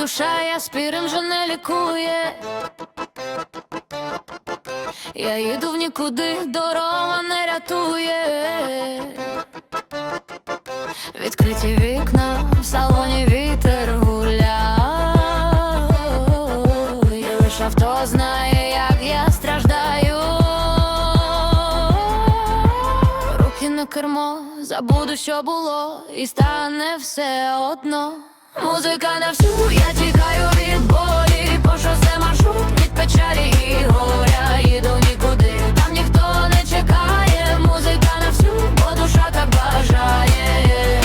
душа, я спірим вже не лікує. Я їду в нікуди, дорога не рятує. Відкриті вікна, в салоні вітер гуляє. Лиш авто знає, як я страждаю. Руки на кермо, забуду, що було, і стане все одно. Музика на всю, я тікаю від болі, по шосе маршрут від печалі і горя. Їду нікуди, там ніхто не чекає. Музика на всю, бо душа так бажає.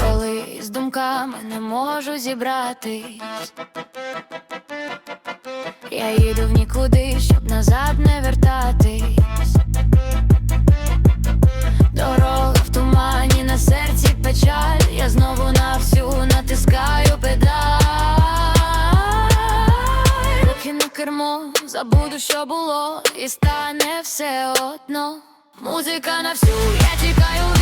Коли з думками не можу зібратись. Я їду в нікуди, щоб назад не вертатись. Дорога в тумані, на серці печаль. Я знову на всю натискаю педаль. Руки на кермо, забуду, що було, і стане все одно. Музика на всю, я тікаю